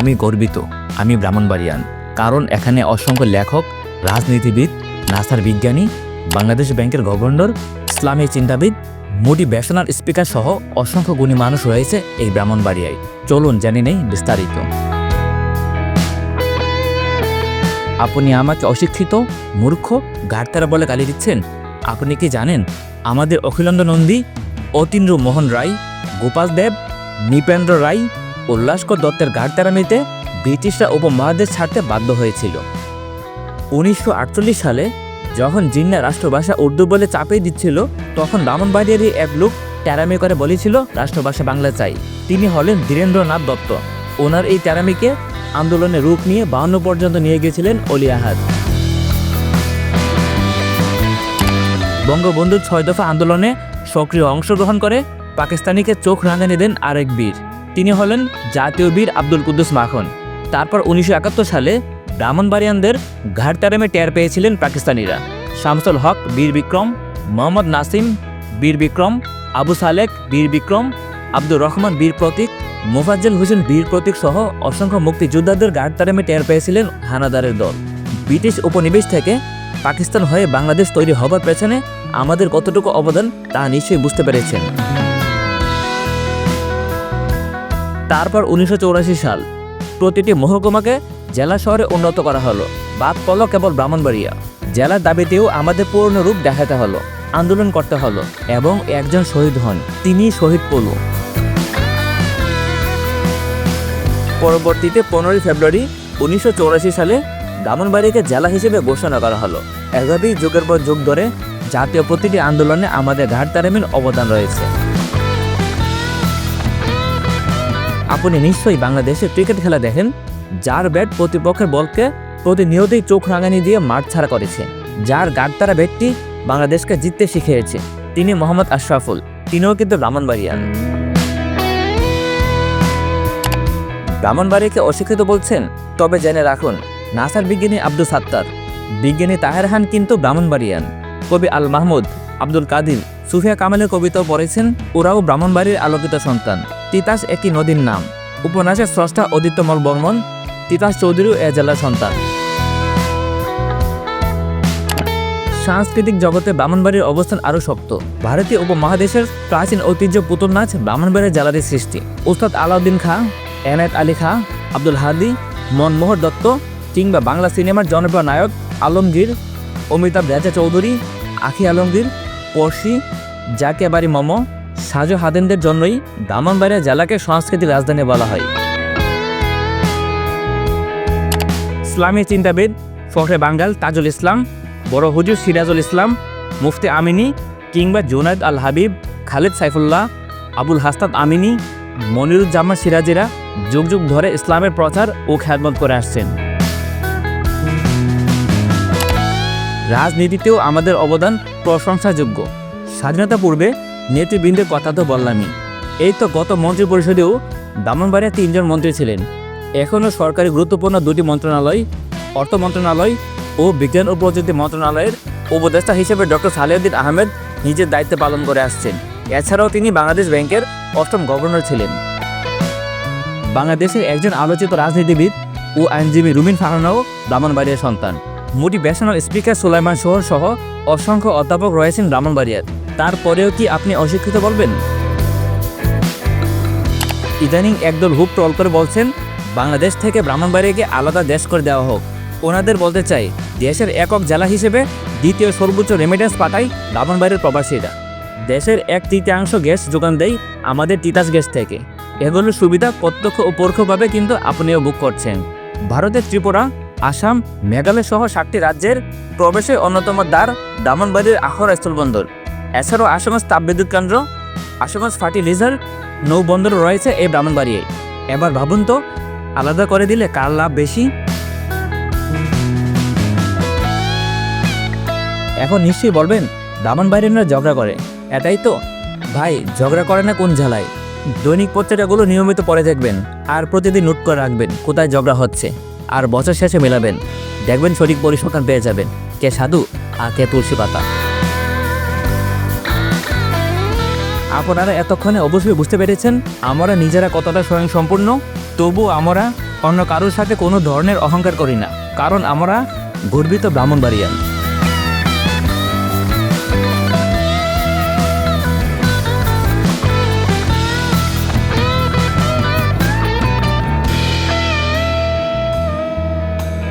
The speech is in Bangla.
আমি গর্বিত, আমি ব্রাহ্মণবাড়িয়ান। কারণ এখানে অসংখ্য লেখক, রাজনীতিবিদ, নাসার বিজ্ঞানী, বাংলাদেশ ব্যাংকের গভর্নর, ইসলামী চিন্তাবিদ মোটিভেশনাল স্পিকার সহ অসংখ্য গুণী মানুষ রয়েছে এই ব্রাহ্মণবাড়িয়ায়। চলুন জানি নেই বিস্তারিত। আপনি আমাকে অশিক্ষিত, মূর্খ ঘাটতারা বলে গালি দিচ্ছেন? আপনি কি জানেন আমাদের অখিলেন্দ্র নন্দী অতীন্দ্র মোহন রায়, গোপাল দেব, নৃপেন্দ্র রায় উল্লাসকর দত্তের ঘাটতারামিতে ব্রিটিশরা উপমহাদেশ ছাড়তে বাধ্য হয়েছিল। উনিশশো আটচল্লিশ সালে যখন জিন্না রাষ্ট্রভাষা উর্দু বলে চাপিয়ে দিচ্ছিল, তখন ব্রাহ্মণবাড়িয়ারই এক লোক ট্যারামি করে বলেছিল, রাষ্ট্রভাষা বাংলা চাই। তিনি হলেন ধীরেন্দ্রনাথ দত্ত। ওনার এই ট্যারামিকে আন্দোলনের রূপ নিয়ে বাহান্ন পর্যন্ত নিয়ে গিয়েছিলেন অলি আহাদ। বঙ্গবন্ধুর ছয় দফা আন্দোলনে সক্রিয় অংশগ্রহণ করে পাকিস্তানিকে চোখ রাঙানি দেন আরেক বীর। তিনি হলেন জাতীয় বীর আব্দুল কুদ্দুস মাখন। তারপর উনিশশো একাত্তর সালে ব্রাহ্মণবাড়িয়ানদের ঘাটতারামে টের পেয়েছিলেন পাকিস্তানিরা। শামসুল হক, বীর বিক্রম, মোহাম্মদ নাসিম, বীর বিক্রম, আবু সালেক, বীর বিক্রম, আব্দুর রহমান বীর প্রতীক, মোফাজ্জল হোসেন বীর প্রতীক সহ অসংখ্য মুক্তিযোদ্ধাদের ঘাটতারামে টের পেয়েছিলেন হানাদারের দল। ব্রিটিশ উপনিবেশ থেকে পাকিস্তান হয়ে বাংলাদেশ তৈরি হবার পেছনে আমাদের কতটুকু অবদান তা নিশ্চয়ই বুঝতে পেরেছেন। তারপর উনিশশো চুরাশি সাল প্রতিটি মহকুমাকে জেলা শহরে উন্নত করা হলো। বাদ পড়ল কেবল ব্রাহ্মণবাড়িয়া। জেলার দাবিতেও আমাদের পূর্ণ রূপ দেখাতে হলো, আন্দোলন করতে হলো এবং একজন শহীদ হন, তিনি শহীদ পলু। পরবর্তীতে পনেরোই ফেব্রুয়ারি উনিশশো চুরাশি সালে ব্রাহ্মণবাড়িকে জেলা হিসেবে ঘোষণা করা হলো। এভাবেই যুগের পর যুগ ধরে জাতীয় প্রতিটি আন্দোলনে আমাদের ঘাট তারেমিন অবদান রয়েছে। আপনি নিশ্চয়ই বাংলাদেশে ক্রিকেট খেলা দেখেন, যার ব্যাট প্রতিপক্ষের বলকে প্রতিনিয়তই চোখ রাঙানি দিয়ে মাঠ ছাড়া করেছে। যার গাড়তারা ব্যাটটি বাংলাদেশকে জিততে শিখিয়েছে, তিনি মোহাম্মদ আশরাফুল, তিনিও কিন্তু ব্রাহ্মণবাড়িয়ান ব্রাহ্মণবাড়িকে অশিক্ষিত বলছেন, তবে জেনে রাখুন, নাসার বিজ্ঞানী আব্দুল সাত্তার। বিজ্ঞানী তাহের খান কিন্তু ব্রাহ্মণবাড়িয়ান। কবি আল মাহমুদ আব্দুল কাদির, সুফিয়া কামালের কবিতাও পড়েছেন, ওরাও ব্রাহ্মণবাড়ির আলোকিত সন্তান। তিতাস একটি নদীর নাম। উপন্যাসের স্রষ্টা অদিত্যমল বর্মন, তিতাস চৌধুরীও এ জেলার সন্তান। সাংস্কৃতিক জগতে ব্রাহ্মণবাড়ির অবস্থান আরও শক্ত। ভারতীয় উপমহাদেশের প্রাচীন ঐতিহ্য পুতুল নাচ ব্রাহ্মণবাড়ির জেলারই সৃষ্টি। উস্তাদ আলাউদ্দিন খাঁ, এনায়েত আলী খাঁ, আব্দুল হাদি মনমোহর দত্ত কিংবা বাংলা সিনেমার জনপ্রিয় নায়ক আলমগীর, অমিতাভ রেজা চৌধুরী, আখি আলমগীর পড়শি জাকে বাড়ি মম সাজু হাদেনদের জন্যই ব্রাহ্মণবাড়িয়া জেলাকে সংস্কৃতিক রাজধানী বলা হয়। ইসলামী চিন্তাবিদ ফখরে বাঙ্গাল তাজুল ইসলাম, বড় হুজুর সিরাজুল ইসলাম, মুফতি আমিনী কিংবা জুনায়দ আল হাবিব, খালিদ সাইফুল্লাহ, আবুল হাস্তাদ আমিনী, মনিরুজ্জামান সিরাজিরা যুগ যুগ ধরে ইসলামের প্রচার ও খ্যাতমত করে আসছেন। রাজনীতিতেও আমাদের অবদান প্রশংসাযোগ্য। স্বাধীনতা পূর্বে নেতৃবৃন্দের কথা তো বললামই। এই তো গত মন্ত্রী পরিষদেও ব্রাহ্মণবাড়িয়া তিনজন মন্ত্রী ছিলেন। এখনও সরকারি গুরুত্বপূর্ণ দুটি মন্ত্রণালয়, অর্থ মন্ত্রণালয় ও বিজ্ঞান ও প্রযুক্তি মন্ত্রণালয়ের উপদেষ্টা হিসেবে ডক্টর সালেউদ্দিন আহমেদ নিজের দায়িত্ব পালন করে আসছেন। এছাড়াও তিনি বাংলাদেশ ব্যাংকের অষ্টম গভর্নর ছিলেন। বাংলাদেশের একজন আলোচিত রাজনীতিবিদ ও আইনজীবী রুমিন ফারহানাও ব্রাহ্মণবাড়িয়ার সন্তান। মোটিভেশনাল স্পিকার সুলাইমান সোহর সহ অসংখ্য অধ্যাপক রয়েছেন ব্রাহ্মণবাড়িয়ার। তারপরেও কি আপনি অশিক্ষিত বলবেন? ইদানিং একদল হুপ ট্রল করে বলছেন, বাংলাদেশ থেকে ব্রাহ্মণবাড়িয়াকে আলাদা দেশ করে দেওয়া হোক। ওনাদের বলতে চাই, দেশের একক জেলা হিসেবে দ্বিতীয় সর্বোচ্চ রেমিটেন্স পাঠায় ব্রাহ্মণবাড়ির প্রবাসীরা। দেশের এক তৃতীয়াংশ গ্যাস যোগান দেয় আমাদের তিতাস গ্যাস থেকে। এগুলোর সুবিধা প্রত্যক্ষ ও পরোক্ষভাবে কিন্তু আপনিও বুক করছেন। ভারতের ত্রিপুরা আসাম, মেঘালয় সহ সাতটি রাজ্যের প্রবেশের অন্যতম দ্বার দামনবাড়ির আখড়া স্থলবন্দর। এছাড়াও আসামস তাপবিদ্যুৎ কেন্দ্র আসামস ফার্টিলাইজার নৌবন্দর রয়েছে এই ব্রাহ্মণবাড়িয়ায় এবার ভাবুন তো, আলাদা করে দিলে কার লাভ বেশি? এখন নিশ্চয়ই বলবেন, ব্রাহ্মণবাড়িয়ানরা ঝগড়া করে। এটাই তো। ভাই, ঝগড়া করে না কোন ঝালায় দৈনিক পত্রিকাগুলো নিয়মিত পড়ে দেখবেন, আর প্রতিদিন নোট করে রাখবেন কোথায় ঝগড়া হচ্ছে। আর বছর শেষে মেলাবেন। দেখবেন সঠিক পরিসংখ্যান পেয়ে যাবেন। কে সাধু আর কে তুলসী পাতা। আপনারা এতক্ষণে অবশ্যই বুঝতে পেরেছেন, আমরা নিজেরা কতটা স্বয়ংসম্পূর্ণ তবু আমরা অন্য কারোর সাথে কোনো ধরনের অহংকার করি না। কারণ আমরা গর্বিত ব্রাহ্মণবাড়িয়ান